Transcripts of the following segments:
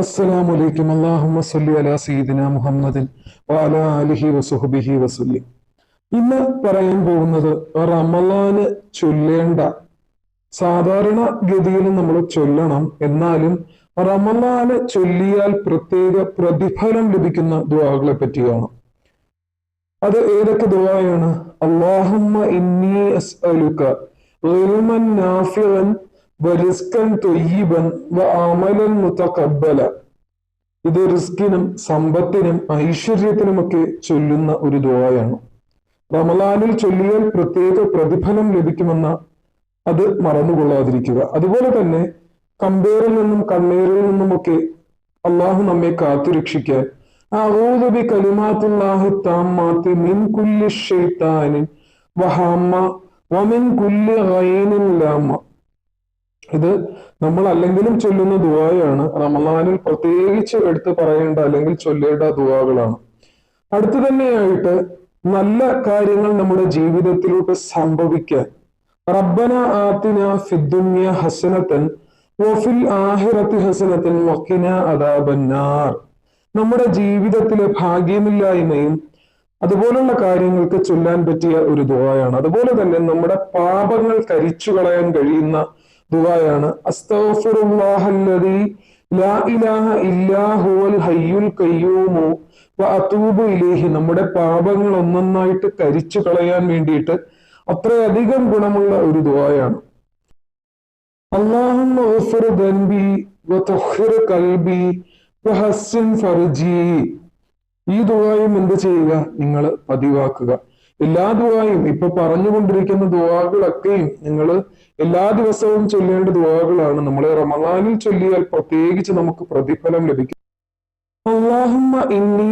അസ്സലാമു അലൈക്കും. അല്ലാഹുമ്മ സല്ലി അലാ സീദിന മുഹമ്മദിൻ വഅലാ ആലിഹി വസുഹ്ബിഹി വസല്ലി. ഇന്ന് പറയാൻ പോകുന്നത് റമലാന് ചൊല്ലേണ്ട സാധാരണ ഗതിയിൽ നമ്മൾ ചൊല്ലണം. എന്നാലും റമലാന് ചൊല്ലിയാൽ പ്രത്യേക പ്രതിഫലം ലഭിക്കുന്ന ദുവാകളെ പറ്റിയാണ് അത് ഏതൊക്കെ ദുവായാണ് അല്ലാഹുമ്മ ഇന്നി അസ്അലുക ഇൽമൻ നാഫിഅൻ വറിസ്കൻ തൊയ്യിബൻ വ അമലൻ മുതഖബ്ബല ഇത് റിസ്കിനും സമ്പത്തിനും ഐശ്വര്യത്തിനുമൊക്കെ ചൊല്ലുന്ന ഒരു ദുവായാണ് റമലാനിൽ ചൊല്ലിയാൽ പ്രത്യേക പ്രതിഫലം ലഭിക്കുമെന്ന അത് മറന്നുകൊള്ളാതിരിക്കുക. അതുപോലെ തന്നെ കമ്പേറിൽ നിന്നും കണ്ണീരിൽ നിന്നുമൊക്കെ അള്ളാഹു നമ്മെ കാത്തുരക്ഷിക്കാൻ. മിൻ കുല്ലി വമിൻ കുല്ലി ഇത് നമ്മൾ അല്ലെങ്കിലും ചൊല്ലുന്ന ദുവായാണ് റമലാനിൽ പ്രത്യേകിച്ച് എടുത്ത് പറയേണ്ട അല്ലെങ്കിൽ ചൊല്ലേണ്ട ദുവാകളാണ് അടുത്തു തന്നെയായിട്ട് നല്ല കാര്യങ്ങൾ നമ്മുടെ ജീവിതത്തിലൂടെ സംഭവിക്കാൻ. റബ്ബന ആത്തിന ഫിദ്ദുന്യ ഹസനത്തൻ വഫിൽ ആഹിറത്തി ഹസനത്തൻ വക്കിന അദാബന്നാർ. നമ്മുടെ ജീവിതത്തിലെ ഭാഗ്യമില്ലായ്മയും അതുപോലുള്ള കാര്യങ്ങൾക്ക് ചൊല്ലാൻ പറ്റിയ ഒരു ദുവായാണ് അതുപോലെ തന്നെ നമ്മുടെ പാപങ്ങൾ കരിച്ചു കളയാൻ കഴിയുന്ന ഇലൈഹി നമ്മുടെ പാപങ്ങൾ ഒന്നൊന്നായിട്ട് കരിച്ചു കളയാൻ വേണ്ടിയിട്ട് അത്രയധികം ഗുണമുള്ള ഒരു ദുബായാണ് അള്ളാഹു ഈ ദുബായും എന്ത് ചെയ്യുക? നിങ്ങൾ പതിവാക്കുക. എല്ലാ ദുവായും ഇപ്പൊ പറഞ്ഞുകൊണ്ടിരിക്കുന്ന ദുവാകളൊക്കെയും നിങ്ങൾ എല്ലാ ദിവസവും ചൊല്ലേണ്ട ദുവാകളാണ് നമ്മൾ റമദാനിൽ ചൊല്ലിയാൽ പ്രത്യേകിച്ച് നമുക്ക് പ്രതിഫലം ലഭിക്കും. അള്ളാഹുമ്മ ഇന്നി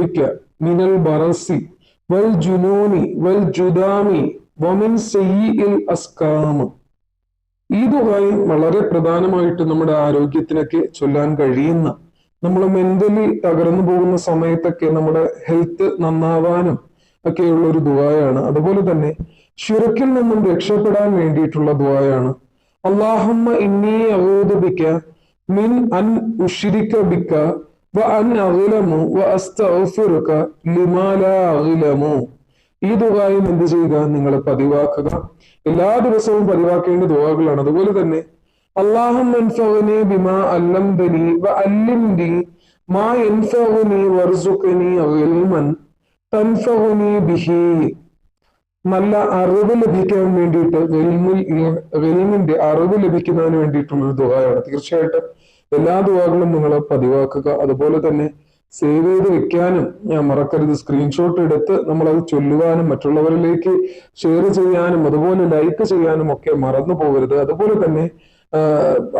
ബിക മിനൽ ബറസി വൽ ജുനൂനി വൽ ജുദാമി വമിൻ സെയ്യിൽ അസ്കാമ. ഈ ദുഹായും വളരെ പ്രധാനമായിട്ട് നമ്മുടെ ആരോഗ്യത്തിനൊക്കെ ചൊല്ലാൻ കഴിയുന്ന നമ്മൾ മെന്റലി തകർന്നു പോകുന്ന സമയത്തൊക്കെ നമ്മുടെ ഹെൽത്ത് നന്നാവാനും ഒക്കെയുള്ള ഒരു ദുആയാണ്. അതുപോലെ തന്നെ ഷിറക്കിൽ നിന്നും രക്ഷപ്പെടാൻ വേണ്ടിയിട്ടുള്ള ദുആയാണ്. അള്ളാഹമ്മ ഇന്നി അഊദു ബിക മിൻ അൻ ഉഷിരിക്കബിക്ക ബിക വ അൻ അഖിലമു വ അസ്തഗ്ഫിറുക ലിമാ ലാ അഗ്ലമു. ഈ ദുആയും എന്ത് ചെയ്യുക? നിങ്ങൾ പതിവാക്കുക. എല്ലാ ദിവസവും പതിവാക്കേണ്ട ദുആകളാണ്. അതുപോലെ തന്നെ അള്ളാഹം ബിമാ വ മാ വർസുഖനി ഇൽമൻ ബിഹി. നല്ല അറിവ് ലഭിക്കാൻ വേണ്ടിയിട്ട് വെൽമിന്റെ അറിവ് ലഭിക്കുന്നതിന് വേണ്ടിയിട്ടുള്ള ഒരു തീർച്ചയായിട്ടും എല്ലാ ദുആകളും നിങ്ങൾ പതിവാക്കുക. അതുപോലെ തന്നെ സേവ് ചെയ്ത് വെക്കാനും ഞാൻ മറക്കരുത്. സ്ക്രീൻഷോട്ട് എടുത്ത് നമ്മൾ അത് ചൊല്ലുവാനും മറ്റുള്ളവരിലേക്ക് ഷെയർ ചെയ്യാനും അതുപോലെ ലൈക്ക് ചെയ്യാനും ഒക്കെ മറന്നു പോകരുത്. അതുപോലെ തന്നെ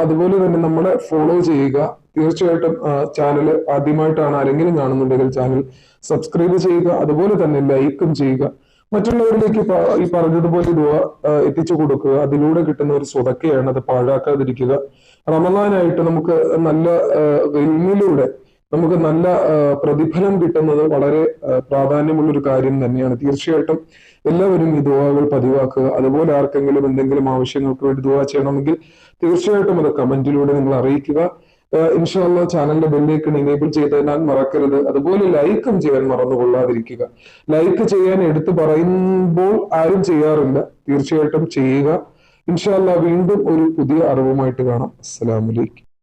അതുപോലെ തന്നെ നമ്മളെ ഫോളോ ചെയ്യുക. തീർച്ചയായിട്ടും ചാനൽ ആദ്യമായിട്ടാണ് ആരെങ്കിലും കാണുന്നുണ്ടെങ്കിൽ ചാനൽ സബ്സ്ക്രൈബ് ചെയ്യുക അതുപോലെ തന്നെ ലൈക്കും ചെയ്യുക. മറ്റുള്ളവരിലേക്ക് ഈ പറഞ്ഞതുപോലെ ദുവ എത്തിച്ചു കൊടുക്കുക അതിലൂടെ കിട്ടുന്ന ഒരു സ്വതക്കയാണ് അത് പാഴാക്കാതിരിക്കുക. റമദാനായിട്ട് നമുക്ക് നല്ല വെൽമിലൂടെ നമുക്ക് നല്ല പ്രതിഫലം കിട്ടുന്നത് വളരെ പ്രാധാന്യമുള്ള ഒരു കാര്യം തന്നെയാണ്. തീർച്ചയായിട്ടും എല്ലാവരും ഈ ദുവാകൾ പതിവാക്കുക. അതുപോലെ ആർക്കെങ്കിലും എന്തെങ്കിലും ആവശ്യങ്ങൾക്ക് വേണ്ടി ദുവാ ചെയ്യണമെങ്കിൽ തീർച്ചയായിട്ടും അത് കമന്റിലൂടെ നിങ്ങൾ അറിയിക്കുക. ഇൻഷാല്ല ചാനലിന്റെ ബെല്ലേക്ക് എനേബിൾ ചെയ്തതിനാൽ മറക്കരുത്. അതുപോലെ ലൈക്കും ചെയ്യാൻ മറന്നുകൊള്ളാതിരിക്കുക. ലൈക്ക് ചെയ്യാൻ എടുത്തു പറയുമ്പോൾ ആരും ചെയ്യാറില്ല. തീർച്ചയായിട്ടും ചെയ്യുക. ഇൻഷാല്ല വീണ്ടും ഒരു പുതിയ അറിവുമായിട്ട് കാണാം. അസ്സലാമലൈക്കും